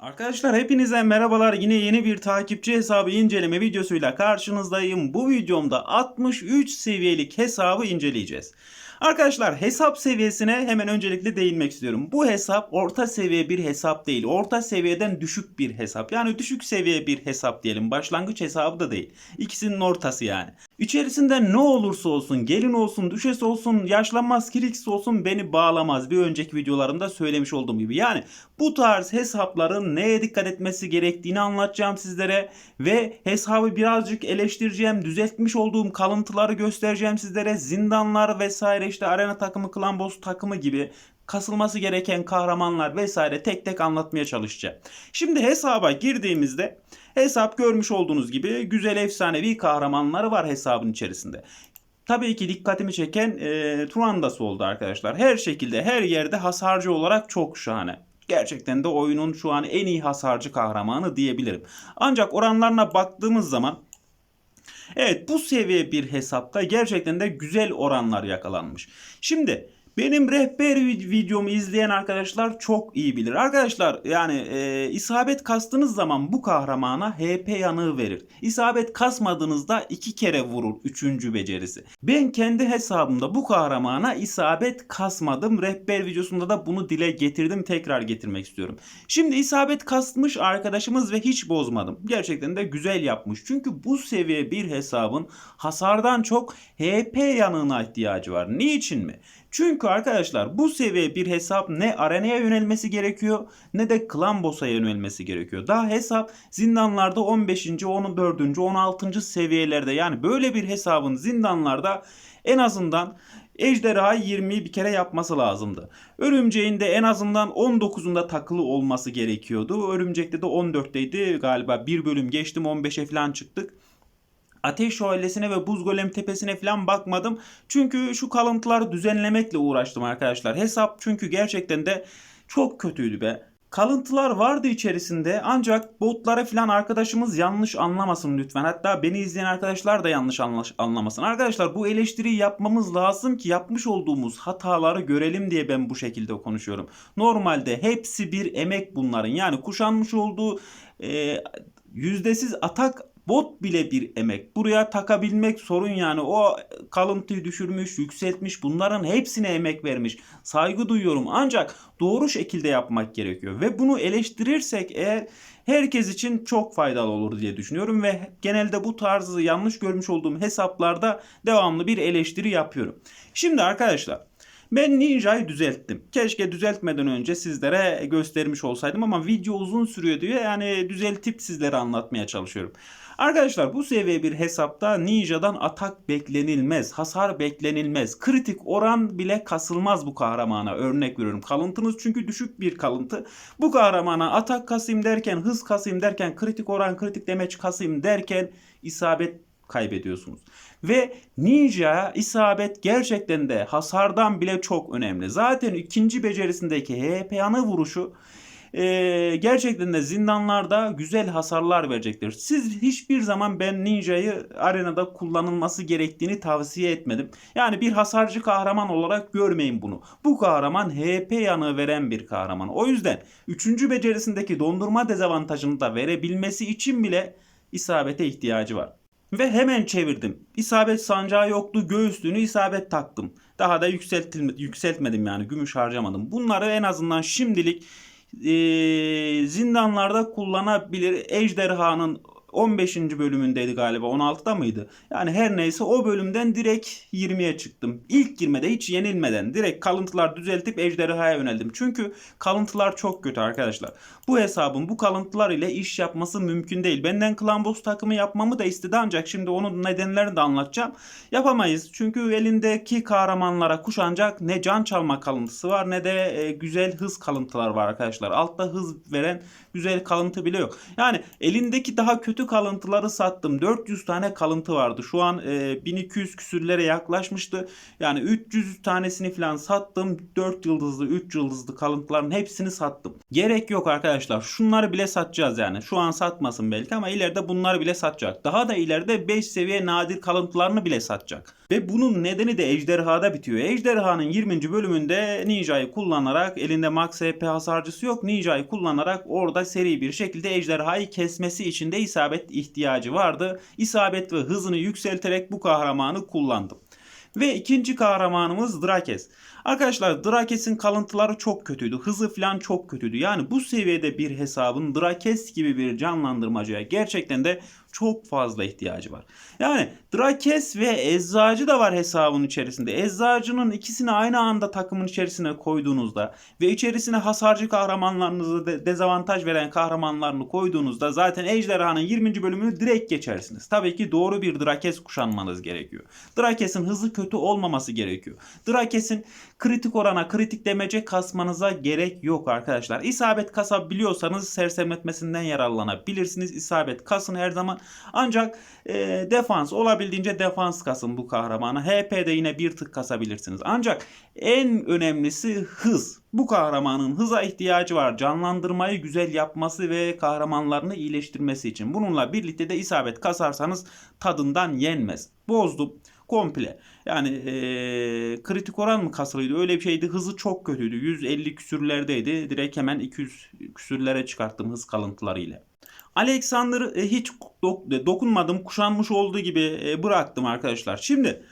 Arkadaşlar hepinize merhabalar. Yine yeni bir takipçi hesabı inceleme videosuyla karşınızdayım. Bu videomda 63 seviyelik hesabı inceleyeceğiz. Arkadaşlar hesap seviyesine hemen öncelikle değinmek istiyorum. Bu hesap orta seviye bir hesap değil. Orta seviyeden düşük bir hesap. Yani düşük seviye bir hesap diyelim. Başlangıç hesabı da değil. İkisinin ortası yani. İçerisinde ne olursa olsun, gelin olsun, düşes olsun, yaşlanmaz, kirix olsun beni bağlamaz. Bir önceki videolarımda söylemiş olduğum gibi. Yani bu tarz hesapların neye dikkat etmesi gerektiğini anlatacağım sizlere ve hesabı birazcık eleştireceğim, düzeltmiş olduğum kalıntıları göstereceğim sizlere. Zindanlar vesaire işte arena takımı, klan boss takımı gibi kasılması gereken kahramanlar vesaire tek tek anlatmaya çalışacağım. Şimdi hesaba girdiğimizde hesap görmüş olduğunuz gibi güzel efsanevi kahramanları var hesabın içerisinde. Tabii ki dikkatimi çeken e, Turandası oldu arkadaşlar. Her şekilde her yerde hasarcı olarak çok şahane. Gerçekten de oyunun şu an en iyi hasarcı kahramanı diyebilirim. Ancak oranlarına baktığımız zaman Evet bu seviye bir hesapta gerçekten de güzel oranlar yakalanmış. Şimdi benim rehber vid- videomu izleyen arkadaşlar çok iyi bilir. Arkadaşlar yani e, isabet kastığınız zaman bu kahramana HP yanığı verir. İsabet kasmadığınızda iki kere vurur üçüncü becerisi. Ben kendi hesabımda bu kahramana isabet kasmadım. Rehber videosunda da bunu dile getirdim. Tekrar getirmek istiyorum. Şimdi isabet kasmış arkadaşımız ve hiç bozmadım. Gerçekten de güzel yapmış. Çünkü bu seviye bir hesabın hasardan çok HP yanığına ihtiyacı var. Niçin mi? Çünkü arkadaşlar bu seviye bir hesap ne arenaya yönelmesi gerekiyor ne de klan boss'a yönelmesi gerekiyor. Daha hesap zindanlarda 15. 14. 16. seviyelerde yani böyle bir hesabın zindanlarda en azından Ejderha 20'yi bir kere yapması lazımdı. Örümceğin de en azından 19'unda takılı olması gerekiyordu. Örümcekte de 14'teydi galiba. Bir bölüm geçtim 15'e falan çıktık. Ateş Şövalyesi'ne ve Buz Golem Tepesi'ne falan bakmadım. Çünkü şu kalıntıları düzenlemekle uğraştım arkadaşlar. Hesap çünkü gerçekten de çok kötüydü be. Kalıntılar vardı içerisinde ancak botlara falan arkadaşımız yanlış anlamasın lütfen. Hatta beni izleyen arkadaşlar da yanlış anlamasın. Arkadaşlar bu eleştiriyi yapmamız lazım ki yapmış olduğumuz hataları görelim diye ben bu şekilde konuşuyorum. Normalde hepsi bir emek bunların. Yani kuşanmış olduğu e, yüzdesiz atak bot bile bir emek. Buraya takabilmek sorun yani. O kalıntıyı düşürmüş, yükseltmiş. Bunların hepsine emek vermiş. Saygı duyuyorum. Ancak doğru şekilde yapmak gerekiyor. Ve bunu eleştirirsek eğer herkes için çok faydalı olur diye düşünüyorum. Ve genelde bu tarzı yanlış görmüş olduğum hesaplarda devamlı bir eleştiri yapıyorum. Şimdi arkadaşlar ben Ninja'yı düzelttim. Keşke düzeltmeden önce sizlere göstermiş olsaydım ama video uzun sürüyor diye yani düzeltip sizlere anlatmaya çalışıyorum. Arkadaşlar bu seviye bir hesapta Ninja'dan atak beklenilmez, hasar beklenilmez. Kritik oran bile kasılmaz bu kahramana. Örnek veriyorum. Kalıntınız çünkü düşük bir kalıntı. Bu kahramana atak kasayım derken, hız kasayım derken, kritik oran, kritik demeç kasayım derken isabet kaybediyorsunuz. Ve ninja isabet gerçekten de hasardan bile çok önemli. Zaten ikinci becerisindeki HP yanı vuruşu e, gerçekten de zindanlarda güzel hasarlar verecektir. Siz hiçbir zaman ben ninjayı arenada kullanılması gerektiğini tavsiye etmedim. Yani bir hasarcı kahraman olarak görmeyin bunu. Bu kahraman HP yanığı veren bir kahraman. O yüzden 3. becerisindeki dondurma dezavantajını da verebilmesi için bile isabete ihtiyacı var. Ve hemen çevirdim. İsabet sancağı yoktu. Göğüslüğünü isabet taktım. Daha da yükseltmedim yani. Gümüş harcamadım. Bunları en azından şimdilik e, zindanlarda kullanabilir. Ejderhanın 15. bölümündeydi galiba 16'da mıydı? Yani her neyse o bölümden direkt 20'ye çıktım. İlk girmede hiç yenilmeden direkt kalıntılar düzeltip ejderhaya yöneldim. Çünkü kalıntılar çok kötü arkadaşlar. Bu hesabın bu kalıntılar ile iş yapması mümkün değil. Benden Clan Boss takımı yapmamı da istedi ancak şimdi onun nedenlerini de anlatacağım. Yapamayız. Çünkü elindeki kahramanlara kuşanacak ne can çalma kalıntısı var ne de e, güzel hız kalıntılar var arkadaşlar. Altta hız veren güzel kalıntı bile yok. Yani elindeki daha kötü kötü kalıntıları sattım. 400 tane kalıntı vardı. Şu an e, 1200 küsürlere yaklaşmıştı. Yani 300 tanesini falan sattım. 4 yıldızlı, 3 yıldızlı kalıntıların hepsini sattım. Gerek yok arkadaşlar. Şunları bile satacağız yani. Şu an satmasın belki ama ileride bunları bile satacak. Daha da ileride 5 seviye nadir kalıntılarını bile satacak. Ve bunun nedeni de ejderhada bitiyor. Ejderhanın 20. bölümünde Ninja'yı kullanarak elinde max HP hasarcısı yok. Ninja'yı kullanarak orada seri bir şekilde ejderhayı kesmesi için de isabet ihtiyacı vardı. İsabet ve hızını yükselterek bu kahramanı kullandım. Ve ikinci kahramanımız Drakes. Arkadaşlar Drakes'in kalıntıları çok kötüydü. Hızı falan çok kötüydü. Yani bu seviyede bir hesabın Drakes gibi bir canlandırmacıya gerçekten de çok fazla ihtiyacı var. Yani Drakes ve Eczacı da var hesabın içerisinde. Eczacının ikisini aynı anda takımın içerisine koyduğunuzda ve içerisine hasarcı kahramanlarınızı de- dezavantaj veren kahramanlarını koyduğunuzda zaten Ejderhanın 20. bölümünü direkt geçersiniz. Tabii ki doğru bir Drakes kuşanmanız gerekiyor. Drakes'in hızı kötü olmaması gerekiyor. Drakes'in kritik orana, kritik demece kasmanıza gerek yok arkadaşlar. İsabet kasabiliyorsanız sersemletmesinden yararlanabilirsiniz. İsabet kasın her zaman. Ancak e, defans olabildiğince defans kasın bu kahramanı. HP'de yine bir tık kasabilirsiniz. Ancak en önemlisi hız. Bu kahramanın hıza ihtiyacı var. Canlandırmayı güzel yapması ve kahramanlarını iyileştirmesi için. Bununla birlikte de isabet kasarsanız tadından yenmez. Bozdum komple. Yani eee, kritik oran mı kasılıydı? Öyle bir şeydi. Hızı çok kötüydü. 150 küsürlerdeydi. Direkt hemen 200 küsürlere çıkarttım hız kalıntılarıyla. Alexander e, hiç dok- dokunmadım. Kuşanmış olduğu gibi e, bıraktım arkadaşlar. Şimdi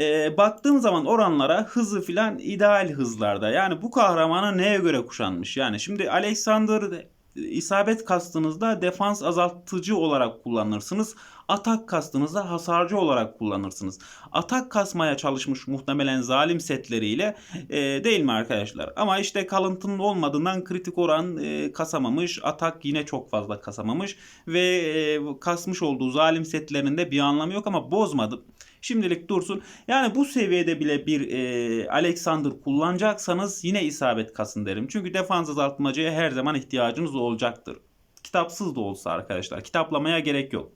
e, baktığım zaman oranlara hızı filan ideal hızlarda. Yani bu kahramanı neye göre kuşanmış? Yani şimdi Alexander e, isabet kastınızda defans azaltıcı olarak kullanırsınız. Atak kastınızda hasarcı olarak kullanırsınız. Atak kasmaya çalışmış muhtemelen zalim setleriyle e, değil mi arkadaşlar? Ama işte kalıntının olmadığından kritik oran e, kasamamış. Atak yine çok fazla kasamamış. Ve e, kasmış olduğu zalim setlerinde bir anlamı yok ama bozmadım. Şimdilik dursun. Yani bu seviyede bile bir e, Alexander kullanacaksanız yine isabet kasın derim. Çünkü defans azaltmacıya her zaman ihtiyacınız olacaktır. Kitapsız da olsa arkadaşlar. Kitaplamaya gerek yok.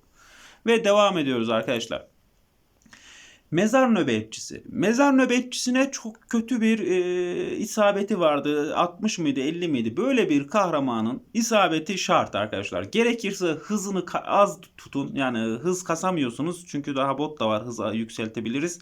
Ve devam ediyoruz arkadaşlar. Mezar nöbetçisi. Mezar nöbetçisine çok kötü bir e, isabeti vardı. 60 mıydı 50 miydi? Böyle bir kahramanın isabeti şart arkadaşlar. Gerekirse hızını az tutun. Yani hız kasamıyorsunuz. Çünkü daha bot da var. Hızı yükseltebiliriz.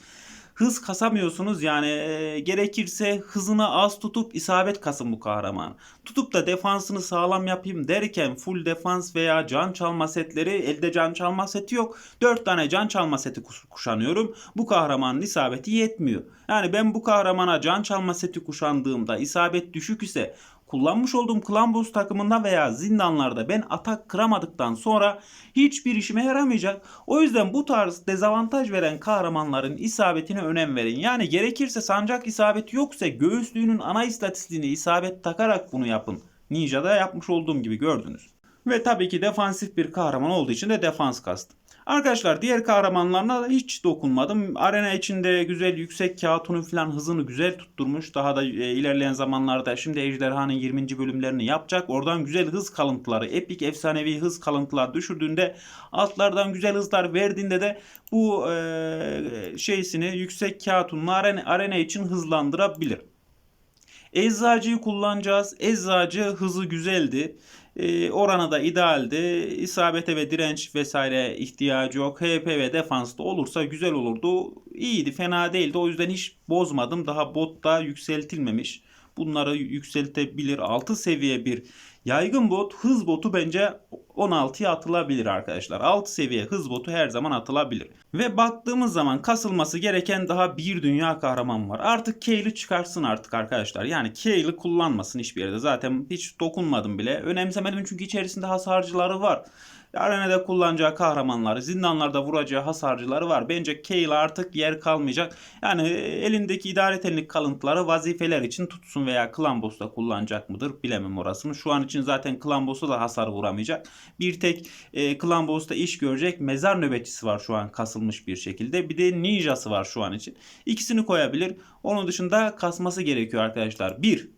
Hız kasamıyorsunuz yani e, gerekirse hızını az tutup isabet kasın bu kahraman. Tutup da defansını sağlam yapayım derken full defans veya can çalma setleri elde can çalma seti yok. 4 tane can çalma seti kuş- kuşanıyorum. Bu kahramanın isabeti yetmiyor. Yani ben bu kahramana can çalma seti kuşandığımda isabet düşük ise kullanmış olduğum Clan Boss takımında veya zindanlarda ben atak kıramadıktan sonra hiçbir işime yaramayacak. O yüzden bu tarz dezavantaj veren kahramanların isabetine önem verin. Yani gerekirse sancak isabeti yoksa göğüslüğünün ana istatistiğini isabet takarak bunu yapın. Ninja'da yapmış olduğum gibi gördünüz. Ve tabii ki defansif bir kahraman olduğu için de defans kastım. Arkadaşlar diğer kahramanlarına da hiç dokunmadım. Arena içinde güzel yüksek kağıtının falan hızını güzel tutturmuş. Daha da e, ilerleyen zamanlarda şimdi Ejderhanın 20. bölümlerini yapacak. Oradan güzel hız kalıntıları, epik efsanevi hız kalıntılar düşürdüğünde altlardan güzel hızlar verdiğinde de bu e, şeysini yüksek kağıtının arena, arena için hızlandırabilir. Eczacıyı kullanacağız. Eczacı hızı güzeldi. Ee, oranı da idealdi. İsabete ve direnç vesaire ihtiyacı yok. HP ve defansta olursa güzel olurdu. İyiydi, fena değildi. O yüzden hiç bozmadım. Daha bot da yükseltilmemiş. Bunları yükseltebilir. 6 seviye bir yaygın bot, hız botu bence 16'ya atılabilir arkadaşlar. 6 seviye hız botu her zaman atılabilir. Ve baktığımız zaman kasılması gereken daha bir dünya kahraman var. Artık Kale'i çıkarsın artık arkadaşlar. Yani Kale'i kullanmasın hiçbir yerde. Zaten hiç dokunmadım bile. Önemsemedim çünkü içerisinde hasarcıları var. Arenada kullanacağı kahramanları, zindanlarda vuracağı hasarcıları var. Bence Kale artık yer kalmayacak. Yani elindeki idare telik kalıntıları vazifeler için tutsun veya Clan Boss'ta kullanacak mıdır bilemem orasını. Şu an için zaten Clan Boss'a da hasar vuramayacak. Bir tek e, Clan Boss'ta iş görecek mezar nöbetçisi var şu an kasılmış bir şekilde. Bir de ninjası var şu an için. İkisini koyabilir. Onun dışında kasması gerekiyor arkadaşlar. Bir,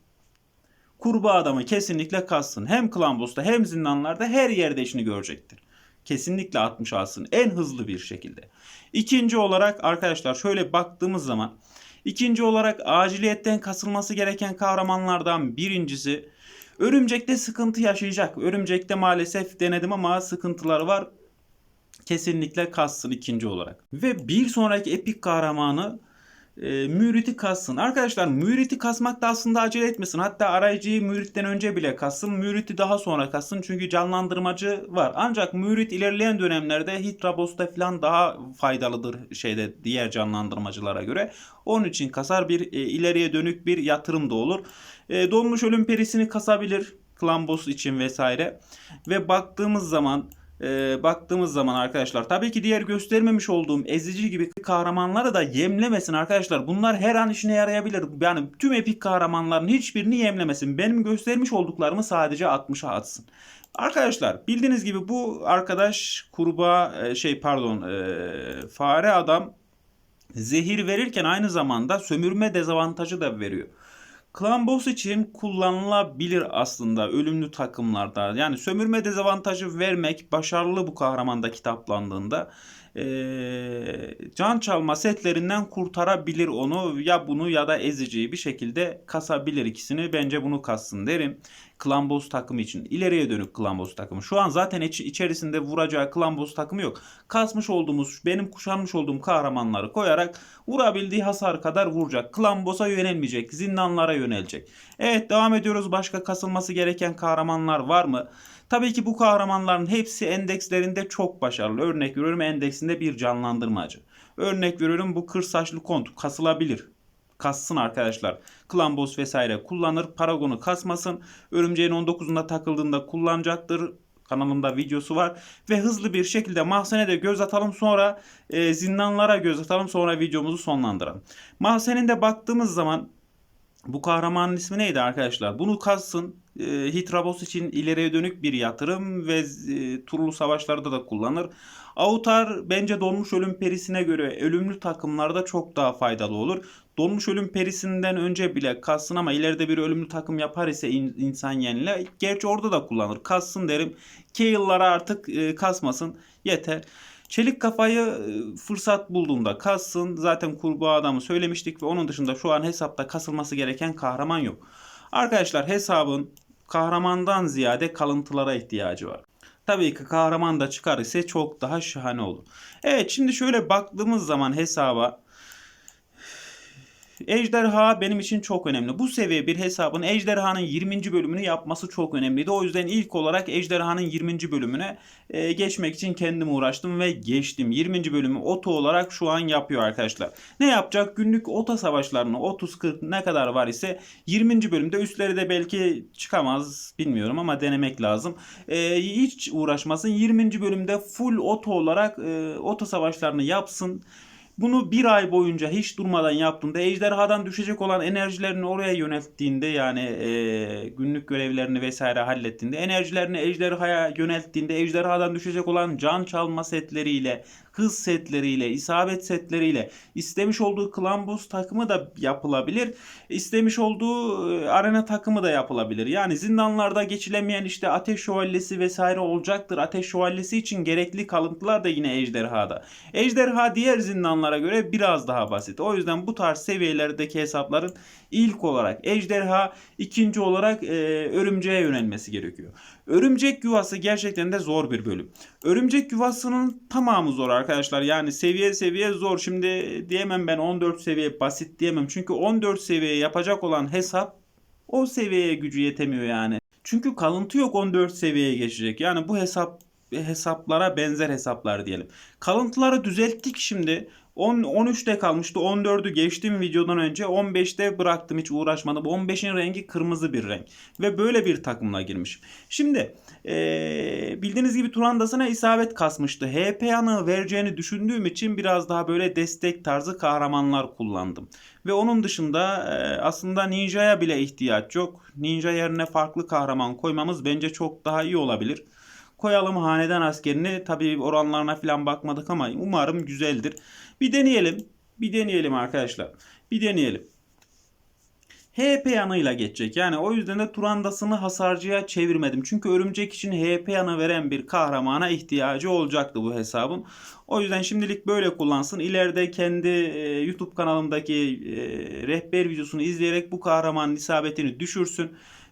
kurbağa adamı kesinlikle kassın. Hem Clan Boss'ta hem zindanlarda her yerde işini görecektir. Kesinlikle 60 alsın. En hızlı bir şekilde. İkinci olarak arkadaşlar şöyle baktığımız zaman ikinci olarak aciliyetten kasılması gereken kahramanlardan birincisi Örümcek'te sıkıntı yaşayacak. Örümcek'te maalesef denedim ama sıkıntıları var. Kesinlikle kassın ikinci olarak. Ve bir sonraki epik kahramanı e, Mürit'i kassın. Arkadaşlar Mürit'i kasmakta aslında acele etmesin. Hatta arayıcıyı Mürit'ten önce bile kassın. Mürit'i daha sonra kassın. Çünkü canlandırmacı var. Ancak Mürit ilerleyen dönemlerde Hitrabos'ta falan daha faydalıdır şeyde diğer canlandırmacılara göre. Onun için kasar bir e, ileriye dönük bir yatırım da olur. E, donmuş ölüm perisini kasabilir. Klambos için vesaire. Ve baktığımız zaman e, baktığımız zaman arkadaşlar tabii ki diğer göstermemiş olduğum ezici gibi kahramanları da yemlemesin arkadaşlar. Bunlar her an işine yarayabilir. Yani tüm epik kahramanların hiçbirini yemlemesin. Benim göstermiş olduklarımı sadece 60'a atsın. Arkadaşlar bildiğiniz gibi bu arkadaş kurbağa e, şey pardon e, fare adam zehir verirken aynı zamanda sömürme dezavantajı da veriyor. Clan Boss için kullanılabilir aslında ölümlü takımlarda. Yani sömürme dezavantajı vermek başarılı bu kahramanda kitaplandığında. Ee, can çalma setlerinden kurtarabilir onu. Ya bunu ya da eziciyi bir şekilde kasabilir ikisini. Bence bunu kassın derim. Clan Boss takımı için. ileriye dönük Clan Boss takımı. Şu an zaten iç- içerisinde vuracağı Clan Boss takımı yok. Kasmış olduğumuz, benim kuşanmış olduğum kahramanları koyarak vurabildiği hasar kadar vuracak. Clan Boss'a yönelmeyecek. Zindanlara yönelecek. Evet devam ediyoruz. Başka kasılması gereken kahramanlar var mı? Tabii ki bu kahramanların hepsi endekslerinde çok başarılı. Örnek veriyorum endeksinde bir canlandırmacı. Örnek veriyorum bu kır saçlı kont kasılabilir. Kassın arkadaşlar. Clan Boss vesaire kullanır. Paragon'u kasmasın. Örümceğin 19'unda takıldığında kullanacaktır. Kanalımda videosu var. Ve hızlı bir şekilde mahzene de göz atalım sonra e, zindanlara göz atalım sonra videomuzu sonlandıralım. Mahzeninde baktığımız zaman bu kahramanın ismi neydi arkadaşlar? Bunu kassın. E, Hitrabos için ileriye dönük bir yatırım ve e, turlu savaşlarda da kullanır. Autar bence donmuş ölüm perisine göre ölümlü takımlarda çok daha faydalı olur. Donmuş ölüm perisinden önce bile kassın ama ileride bir ölümlü takım yapar ise in- insan yenile. Gerçi orada da kullanır. Kassın derim. Kale'lara artık e, kasmasın. Yeter. Çelik kafayı e, fırsat bulduğunda kassın. Zaten kurbağa adamı söylemiştik ve onun dışında şu an hesapta kasılması gereken kahraman yok. Arkadaşlar hesabın kahramandan ziyade kalıntılara ihtiyacı var. Tabii ki kahraman da çıkar ise çok daha şahane olur. Evet şimdi şöyle baktığımız zaman hesaba Ejderha benim için çok önemli. Bu seviye bir hesabın Ejderhanın 20. bölümünü yapması çok önemliydi. O yüzden ilk olarak Ejderhanın 20. bölümüne e, geçmek için kendim uğraştım ve geçtim. 20. bölümü oto olarak şu an yapıyor arkadaşlar. Ne yapacak? Günlük ota savaşlarını 30-40 ne kadar var ise 20. bölümde üstleri de belki çıkamaz bilmiyorum ama denemek lazım. E, hiç uğraşmasın. 20. bölümde full oto olarak e, oto savaşlarını yapsın. Bunu bir ay boyunca hiç durmadan yaptığında ejderhadan düşecek olan enerjilerini oraya yönelttiğinde yani e, günlük görevlerini vesaire hallettiğinde enerjilerini ejderhaya yönelttiğinde ejderhadan düşecek olan can çalma setleriyle hız setleriyle, isabet setleriyle istemiş olduğu Clan Boss takımı da yapılabilir. İstemiş olduğu e, arena takımı da yapılabilir. Yani zindanlarda geçilemeyen işte ateş şövalyesi vesaire olacaktır. Ateş şövalyesi için gerekli kalıntılar da yine ejderhada. Ejderha diğer zindanlara göre biraz daha basit. O yüzden bu tarz seviyelerdeki hesapların ilk olarak ejderha, ikinci olarak e, örümceğe yönelmesi gerekiyor. Örümcek yuvası gerçekten de zor bir bölüm. Örümcek yuvasının tamamı zor arkadaşlar. Yani seviye seviye zor. Şimdi diyemem ben 14 seviye basit diyemem. Çünkü 14 seviye yapacak olan hesap o seviyeye gücü yetemiyor yani. Çünkü kalıntı yok 14 seviyeye geçecek. Yani bu hesap hesaplara benzer hesaplar diyelim. Kalıntıları düzelttik şimdi. 10 13'te kalmıştı. 14'ü geçtim videodan önce. 15'te bıraktım hiç uğraşmadım. 15'in rengi kırmızı bir renk. Ve böyle bir takımla girmişim. Şimdi ee, bildiğiniz gibi Turandas'ına isabet kasmıştı. HP yanığı vereceğini düşündüğüm için biraz daha böyle destek tarzı kahramanlar kullandım. Ve onun dışında e, aslında Ninja'ya bile ihtiyaç yok. Ninja yerine farklı kahraman koymamız bence çok daha iyi olabilir. Koyalım hanedan askerini. Tabii oranlarına falan bakmadık ama umarım güzeldir. Bir deneyelim. Bir deneyelim arkadaşlar. Bir deneyelim. HP yanıyla geçecek. Yani o yüzden de Turandas'ını hasarcıya çevirmedim. Çünkü örümcek için HP yanı veren bir kahramana ihtiyacı olacaktı bu hesabın. O yüzden şimdilik böyle kullansın. İleride kendi e, YouTube kanalımdaki e, rehber videosunu izleyerek bu kahramanın isabetini düşürsün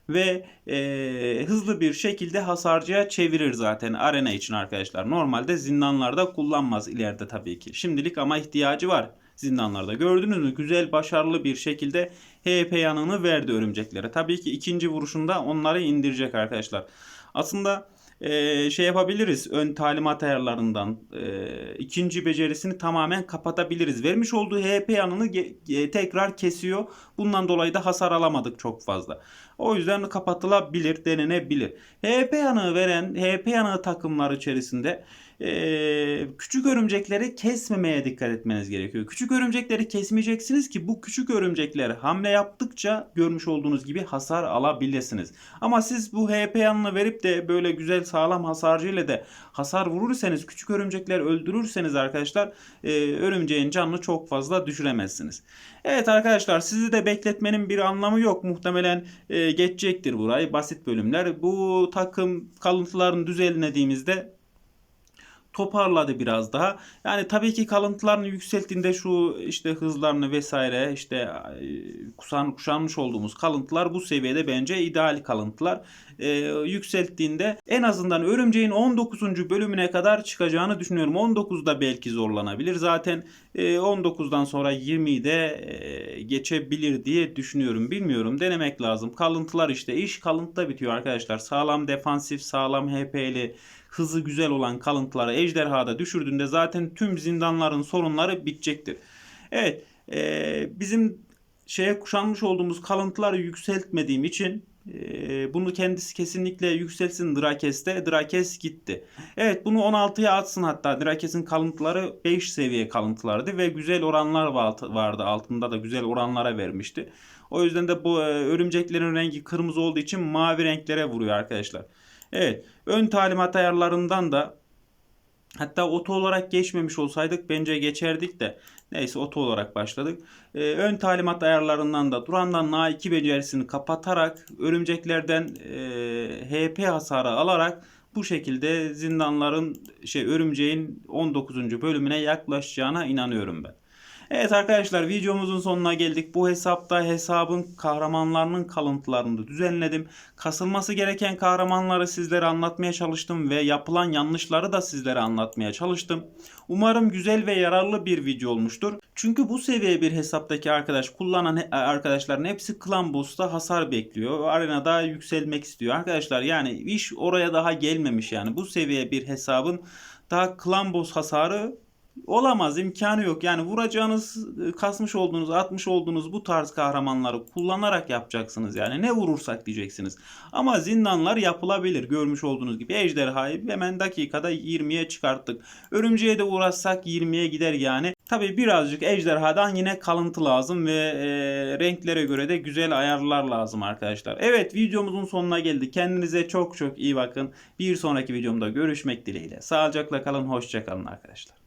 ve e, hızlı bir şekilde hasarcıya çevirir zaten arena için arkadaşlar. Normalde zindanlarda kullanmaz ileride tabii ki. Şimdilik ama ihtiyacı var zindanlarda. Gördünüz mü? Güzel, başarılı bir şekilde HP yanını verdi örümceklere. Tabii ki ikinci vuruşunda onları indirecek arkadaşlar. Aslında e, şey yapabiliriz. Ön talimat ayarlarından e, ikinci becerisini tamamen kapatabiliriz. Vermiş olduğu HP yanını tekrar kesiyor. Bundan dolayı da hasar alamadık çok fazla. O yüzden kapatılabilir, denenebilir. HP yanığı veren HP yanığı takımlar içerisinde küçük örümcekleri kesmemeye dikkat etmeniz gerekiyor. Küçük örümcekleri kesmeyeceksiniz ki bu küçük örümcekler hamle yaptıkça görmüş olduğunuz gibi hasar alabilirsiniz. Ama siz bu HP yanını verip de böyle güzel sağlam hasarcıyla da hasar vurursanız küçük örümcekler öldürürseniz arkadaşlar e, örümceğin canını çok fazla düşüremezsiniz. Evet arkadaşlar sizi de bekletmenin bir anlamı yok. Muhtemelen e, geçecektir burayı. Basit bölümler. Bu takım kalıntıların düzenlediğimizde toparladı biraz daha. Yani tabii ki kalıntılarını yükselttiğinde şu işte hızlarını vesaire işte e, kusan, kuşanmış olduğumuz kalıntılar bu seviyede bence ideal kalıntılar. E, yükselttiğinde en azından örümceğin 19. bölümüne kadar çıkacağını düşünüyorum. 19'da belki zorlanabilir. Zaten e, 19'dan sonra 20'yi de e, geçebilir diye düşünüyorum. Bilmiyorum denemek lazım. Kalıntılar işte iş kalıntıda bitiyor arkadaşlar. Sağlam defansif, sağlam HP'li hızı güzel olan kalıntıları ejderhada düşürdüğünde zaten tüm zindanların sorunları bitecektir. Evet e, bizim şeye kuşanmış olduğumuz kalıntıları yükseltmediğim için e, bunu kendisi kesinlikle yükselsin Drakes'te. Drakes gitti. Evet bunu 16'ya atsın hatta. Drakes'in kalıntıları 5 seviye kalıntılardı ve güzel oranlar vardı. Altında da güzel oranlara vermişti. O yüzden de bu e, örümceklerin rengi kırmızı olduğu için mavi renklere vuruyor arkadaşlar. Evet. Ön talimat ayarlarından da hatta oto olarak geçmemiş olsaydık bence geçerdik de neyse oto olarak başladık. Ee, ön talimat ayarlarından da Duran'dan A2 becerisini kapatarak örümceklerden e, HP hasarı alarak bu şekilde zindanların şey örümceğin 19. bölümüne yaklaşacağına inanıyorum ben. Evet arkadaşlar videomuzun sonuna geldik. Bu hesapta hesabın kahramanlarının kalıntılarını düzenledim. Kasılması gereken kahramanları sizlere anlatmaya çalıştım ve yapılan yanlışları da sizlere anlatmaya çalıştım. Umarım güzel ve yararlı bir video olmuştur. Çünkü bu seviye bir hesaptaki arkadaş kullanan arkadaşların hepsi Clan Boost'ta hasar bekliyor. Arenada yükselmek istiyor. Arkadaşlar yani iş oraya daha gelmemiş yani. Bu seviye bir hesabın daha Clan Boss hasarı Olamaz imkanı yok. Yani vuracağınız, kasmış olduğunuz, atmış olduğunuz bu tarz kahramanları kullanarak yapacaksınız. Yani ne vurursak diyeceksiniz. Ama zindanlar yapılabilir. Görmüş olduğunuz gibi ejderhayı hemen dakikada 20'ye çıkarttık. Örümceğe de uğraşsak 20'ye gider yani. Tabi birazcık ejderhadan yine kalıntı lazım ve e, renklere göre de güzel ayarlar lazım arkadaşlar. Evet videomuzun sonuna geldik. Kendinize çok çok iyi bakın. Bir sonraki videomda görüşmek dileğiyle. Sağlıcakla kalın, hoşçakalın arkadaşlar.